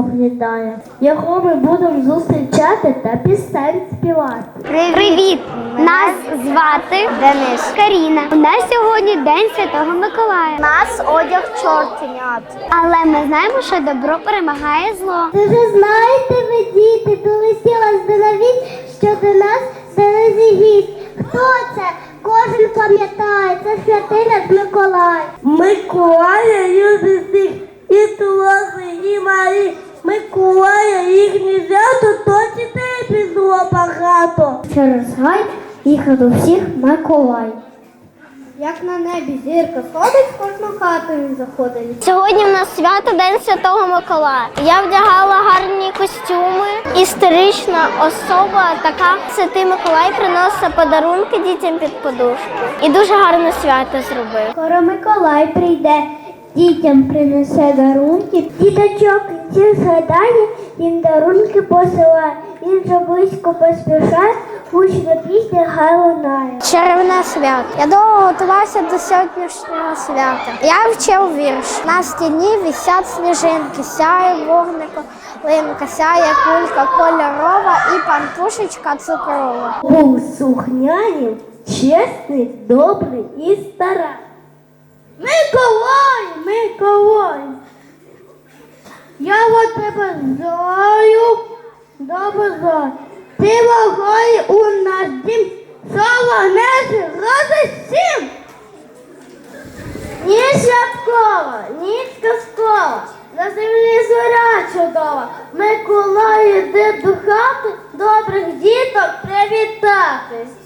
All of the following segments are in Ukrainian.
землю поглядає. Його ми будемо зустрічати та пісень співати. Привіт! Нас звати Денис Каріна. У нас сьогодні День Святого Миколая. Нас одяг чортенят. Але ми знаємо, що добро перемагає зло. Ви вже знаєте, ви діти, долетіла здановість, що до нас залезі гість. Хто це? Кожен пам'ятає, це святий наш Миколай. Миколая любить всіх, і Туроси, і Марі. Миколая їхнє свято, то дітей пішло багато. Через гай їхав до всіх Миколай. Як на небі зірка сходить, в кожну хату він заходить. Сьогодні в нас свято День Святого Миколая. Я вдягала гарні костюми. Історична особа, така святий Миколай приносить подарунки дітям під подушку. І дуже гарне свято зробив. Скоро Миколай прийде, дітям принесе дарунки. Діточок всіх згадає, їм дарунки посилає. Він же близько поспішає, гучно пісня хай лунає. Чарівне свято. Я довго готувався до сьогоднішнього свята. Я вчив вірш. На стіні висять сніжинки, сяє вогнико, линка, сяє кулька кольорова і пантушечка цукрова. Був сухняним, чесний, добрий і стара. Миколай, Миколай, я от тебе знаю, добре знаю. Ти вагай у наш дім, слава несе рази сім. Ні святкова, ні казкова, на землі зоря чудова. Миколай іде до хати, добрих діток привітатись.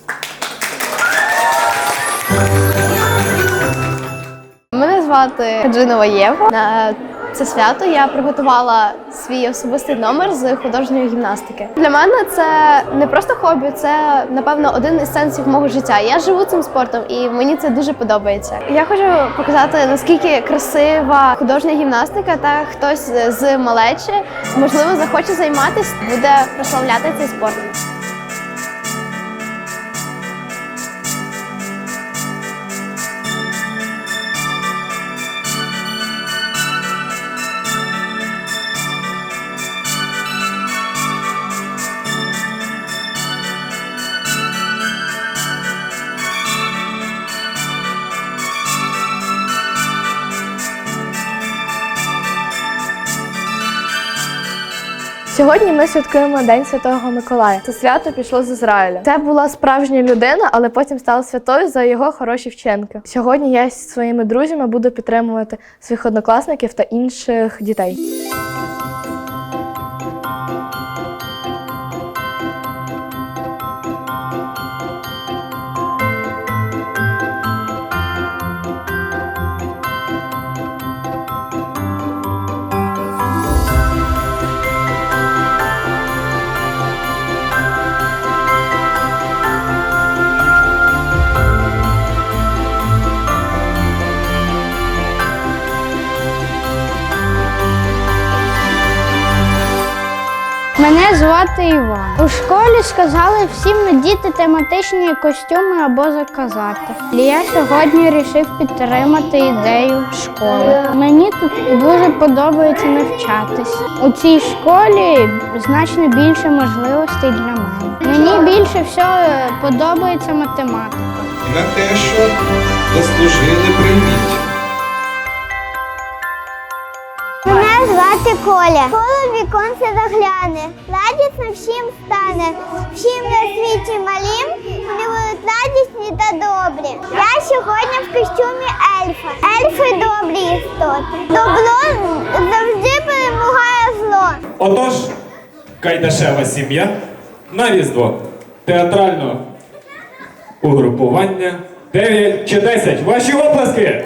Звати Хаджинова Єва. На це свято я приготувала свій особистий номер з художньої гімнастики. Для мене це не просто хобі, це напевно один із сенсів мого життя. Я живу цим спортом і мені це дуже подобається. Я хочу показати наскільки красива художня гімнастика, та хтось з малечі можливо захоче займатися, буде прославляти цей спорт. Сьогодні ми святкуємо День Святого Миколая. Це свято пішло з Ізраїля. Це була справжня людина, але потім стала святою за його хороші вчинки. Сьогодні я зі своїми друзями буду підтримувати своїх однокласників та інших дітей. Звати Іван. У школі сказали всім надіти тематичні костюми або заказати. Я сьогодні вирішив підтримати ідею школи. Мені тут дуже подобається навчатись. У цій школі значно більше можливостей для мене. Мені більше всього подобається математика. на те, що заслужили привіт. Звати Коля. Коли в віконце загляне, радісно всім стане. Всім на світі малім, вони будуть радісні та добрі. Я сьогодні в костюмі ельфа. Ельфи добрі істоти. Добро завжди перемагає зло. Отож, Кайдашева сім'я на Різдво. Театрально угрупування 9 чи 10. Ваші оплески!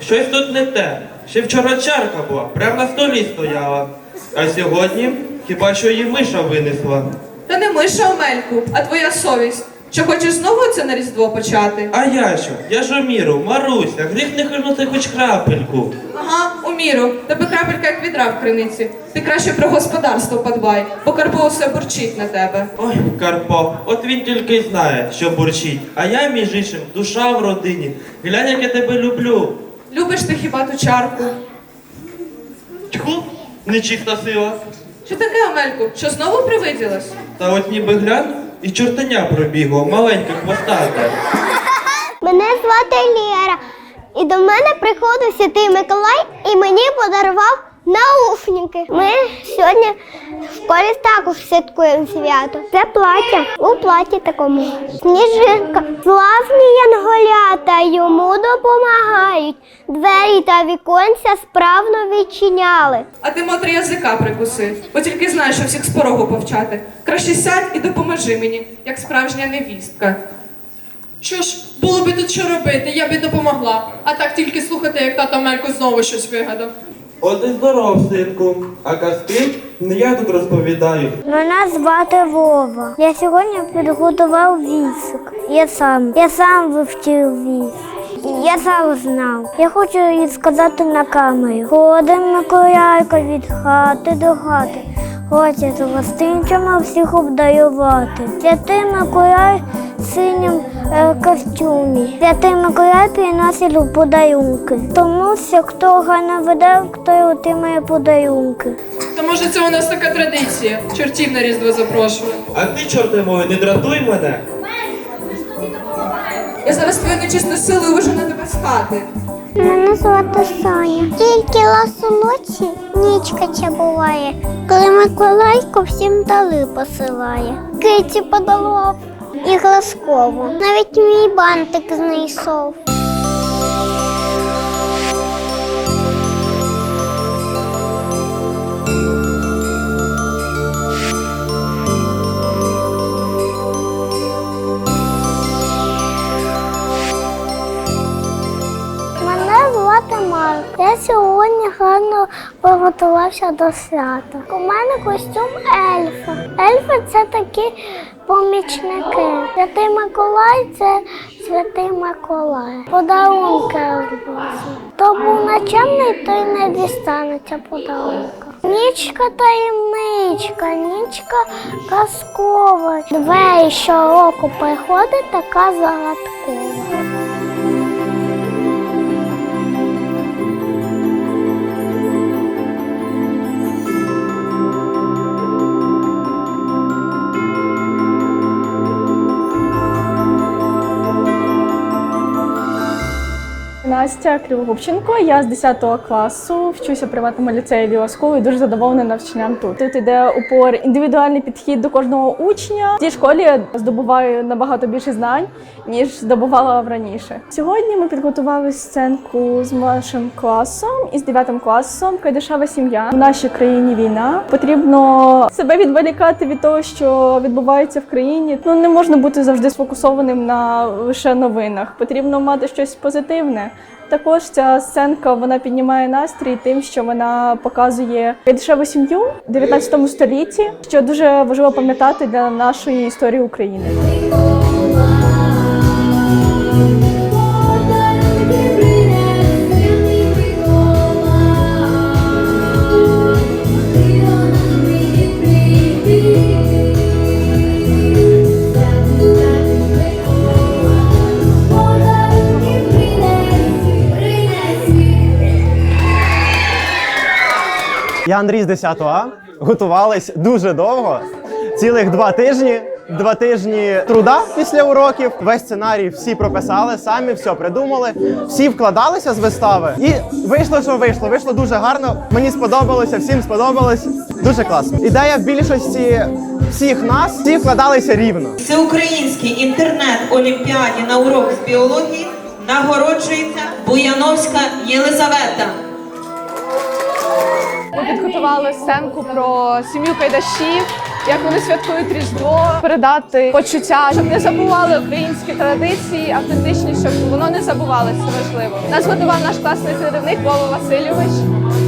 Щось тут не те. Ще вчора чарка була, прямо на столі стояла. А сьогодні хіба що її миша винесла. Та не миша Омельку, а твоя совість. Що хочеш знову це на Різдво почати? А я що? Я ж у міру, Маруся, гріх не хильнути хоч крапельку. Ага, у міру. Тебе крапелька як відра в криниці. Ти краще про господарство подбай, бо Карпо усе бурчить на тебе. Ой, Карпо, от він тільки й знає, що бурчить. А я, між іншим, душа в родині. Глянь, як я тебе люблю. Любиш ти хіба ту чарку? Тьху, нечиста сила. Що таке, Омельку? Що знову привиділось? Та от ніби гляну, і чортеня пробігло, маленька хвостата. Мене звати Лєра. І до мене приходив святий Миколай і мені подарував наушники. Ми сьогодні в школі також святкуємо свято. Це плаття у платі такому. Сніжинка, славні янголята йому допомагають. Двері та віконця справно відчиняли. А ти мотри язика прикуси, бо тільки знаєш, що всіх з порогу повчати. Краще сядь і допоможи мені, як справжня невістка. Що ж, було би тут що робити, я би допомогла. А так тільки слухати, як тато Мелько знову щось вигадав. От і здоров, синку. А казки не я тут розповідаю. Мене звати Вова. Я сьогодні підготував вісик. Я сам. Я сам вивчив віс. Я сам знав. Я хочу їй сказати на камеру. Ходимо Миколайко від хати до хати. Хоче з гостинцями всіх обдарювати. Святий Миколай в синім е, костюмі. Святий Миколай приносить подарунки. Тому що хто гарно веде, той отримає подарунки. Та може це у нас така традиція. Чортів на різдво запрошую. А ти, чорти мой, не дратуй мене. Я зараз твою нечисну силу вижену тебе з хати. Мене звати Соня. Тільки ласу ночі нічка ця буває, коли Миколайко всім дали посилає. Киці подолов і глазково. Навіть мій бантик знайшов. Приготувався до свята. У мене костюм ельфа. Ельфи це такі помічники. Святий Миколай це святий Миколай. Подарунки розвозить. Хто був начемний, той не дістанеться подарунка. Нічка таємничка, нічка казкова. Двері щороку приходить така загадкова. Настя Кривогубченко, я з 10 класу вчуся приватному ліцеї Віласкову і дуже задоволена навчанням тут. Тут іде упор індивідуальний підхід до кожного учня. В цій школі я здобуваю набагато більше знань, ніж здобувала раніше. Сьогодні ми підготували сценку з нашим класом і з 9 класом Кайдашева сім'я. В нашій країні війна. Потрібно себе відволікати від того, що відбувається в країні. Ну не можна бути завжди сфокусованим на лише новинах. Потрібно мати щось позитивне. Також ця сценка вона піднімає настрій тим, що вона показує дешеву сім'ю в 19 столітті, що дуже важливо пам'ятати для нашої історії України. Андрій з 10 А. Готувались дуже довго. Цілих два тижні. Два тижні труда після уроків. Весь сценарій всі прописали, самі все придумали. Всі вкладалися з вистави. І вийшло, що вийшло. Вийшло дуже гарно. Мені сподобалося, всім сподобалось. Дуже класно. Ідея більшості всіх нас, всі вкладалися рівно. Всеукраїнській інтернет-олімпіаді на урок з біології нагороджується Буяновська Єлизавета. Ми підготували сценку про сім'ю кайдашів. як вони святкують Різдво, передати почуття, щоб не забували українські традиції, автентичні, щоб воно не забувалося. Важливо. Нас готував наш класний керівник Вова Васильович.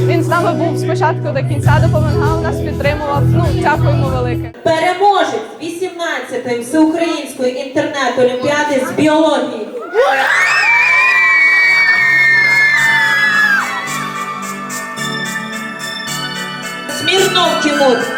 Він з нами був спочатку до кінця, допомагав нас, підтримував. Ну дякуємо велике. Переможець 18-ї всеукраїнської інтернет-олімпіади з біології. Тимур.